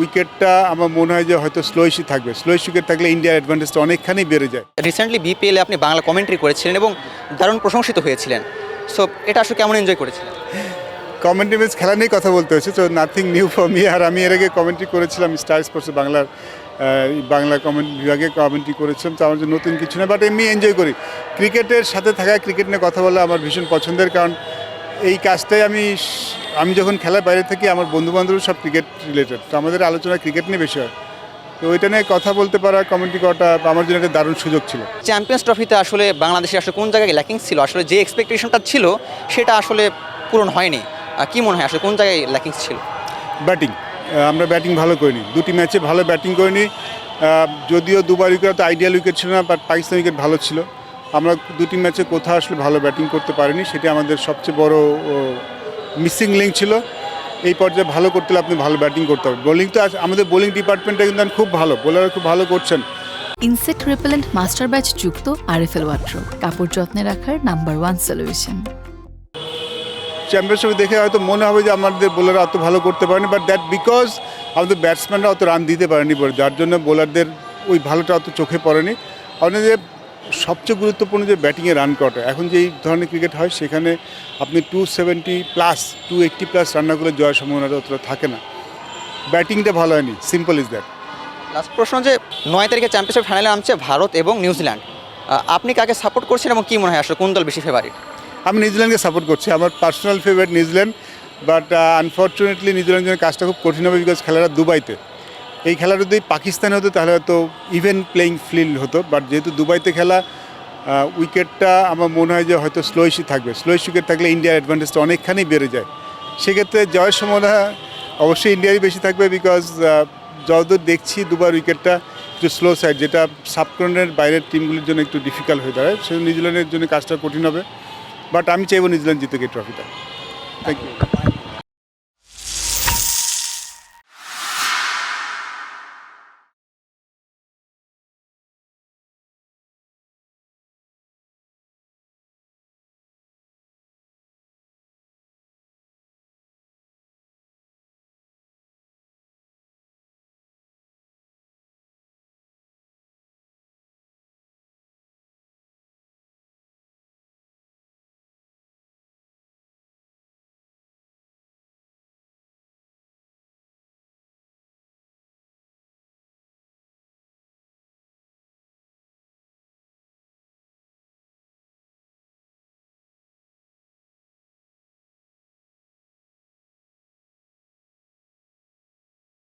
উইকেটটা আমার মনে হয় যে হয়তো স্লোইশই থাকবে। স্লোইশ উইকেট থাকলে ইন্ডিয়ার অ্যাডভান্টেজটা অনেকখানি বেড়ে যায়। রিসেন্টলি বিপিএলে আপনি বাংলা কমেন্ট্রি করেছিলেন এবং দারুণ প্রশংসিত হয়েছিলেন। সো এটা আসলে কেমন এনজয় করেছিলেন? কমেন্ট্রি ম্যাচ খেলা নিয়ে কথা বলতে হচ্ছে তো নাথিং নিউ ফর মি আর আমি এর আগে কমেন্ট্রি করেছিলাম স্টার স্পোর্টসে বাংলার বাংলা কমেন্ট বিভাগে কমেন্ট্রি করেছিলাম তো আমার জন্য নতুন কিছু না বাট এমনি এনজয় করি। ক্রিকেটের সাথে থাকা ক্রিকেট নিয়ে কথা বলা আমার ভীষণ পছন্দের কারণ এই কাজটাই আমি আমি যখন খেলার বাইরে থাকি আমার বন্ধু বান্ধব সব ক্রিকেট রিলেটেড তো আমাদের আলোচনা ক্রিকেট নিয়ে বেশি হয়। তো ওইটা নিয়ে কথা বলতে পারা কমেন্ট্রি করাটা আমার জন্য একটা দারুণ সুযোগ ছিল। চ্যাম্পিয়ন্স ট্রফিতে আসলে বাংলাদেশে আসলে কোন জায়গায় ল্যাকিং ছিল? আসলে যে এক্সপেকটেশনটা ছিল সেটা আসলে পূরণ হয়নি। কি মনে হয়? আসলে কোন জায়গায় ল্যাকিংস ছিল? ব্যাটিং আমরা ব্যাটিং ভালো করিনি। দুটি ম্যাচে ভালো ব্যাটিং করিনি। যদিও দুবার উইকেট তো আইডিয়াল উইকেট ছিল না বাট পাকিস্তান উইকেট ভালো ছিল। আমরা দুটি ম্যাচে কোথাও আসলে ভালো ব্যাটিং করতে পারিনি সেটি আমাদের সবচেয়ে বড় মিসিং লিঙ্ক ছিল। এই পর্যায়ে ভালো করতে হলে আপনি ভালো ব্যাটিং করতে হবে। বোলিং তো আমাদের বোলিং ডিপার্টমেন্টটা কিন্তু খুব ভালো বোলাররা খুব ভালো করছেন। ইনসেক্ট রিপেলেন্ট মাস্টার ব্যাচ যুক্ত আরএফএল ওয়াট্রো কাপড় যত্নে রাখার নাম্বার ওয়ান সলিউশন চ্যাম্পিয়নশিপ দেখে হয়তো মনে হবে যে আমাদের বোলাররা অত ভালো করতে পারেনি বাট দ্যাট বিকজ আমাদের ব্যাটসম্যানরা অত রান দিতে পারেনি বলে যার জন্য বোলারদের ওই ভালোটা অত চোখে পড়েনি। আপনার যে সবচেয়ে গুরুত্বপূর্ণ যে ব্যাটিংয়ে রান করাটা এখন যে এই ধরনের ক্রিকেট হয় সেখানে আপনি two seventy plus two eighty plus রান্না করলে জয়ের সম্ভাবনাটা অতটা থাকে না। ব্যাটিংটা ভালো হয়নি সিম্পল ইজ দ্যাট লাস্ট প্রশ্ন যে নয় তারিখে চ্যাম্পিয়নশিপ ফাইনালে নামছে ভারত এবং নিউজিল্যান্ড আপনি কাকে সাপোর্ট করছেন এবং কী মনে হয় আসলে কোন দল বেশি ফেভারিট আমি নিউজিল্যান্ডকে সাপোর্ট করছি আমার personal favourite New Zealand but unfortunately নিউজিল্যান্ডের কাজটা খুব কঠিন হবে বিকজ খেলাটা দুবাইতে। এই খেলাটা যদি পাকিস্তানে হতো, তাহলে হয়তো ইভেন প্লেইং ফিল্ড হতো। বাট যেহেতু দুবাইতে খেলা উইকেটটা আমার মনে হয় যে হয়তো স্লোইশই থাকবে। স্লোইশ উইকেট থাকলে ইন্ডিয়ার অ্যাডভান্টেজটা অনেকখানি বেড়ে যায়। সেক্ষেত্রে জয়ের সম্ভাবনা অবশ্যই ইন্ডিয়ারই বেশি থাকবে বিকজ যতদূর দেখছি দুবার উইকেটটা একটু স্লো সাইড যেটা সাবকন্টিনেন্টের বাইরের টিমগুলির জন্য একটু ডিফিকাল্ট হয়ে দাঁড়ায়। সেজন্য নিউজিল্যান্ডের জন্য কাজটা কঠিন হবে। বাট আমি চাইব নিউজিল্যান্ড জিতুক এই ট্রফিটা থ্যাংক ইউ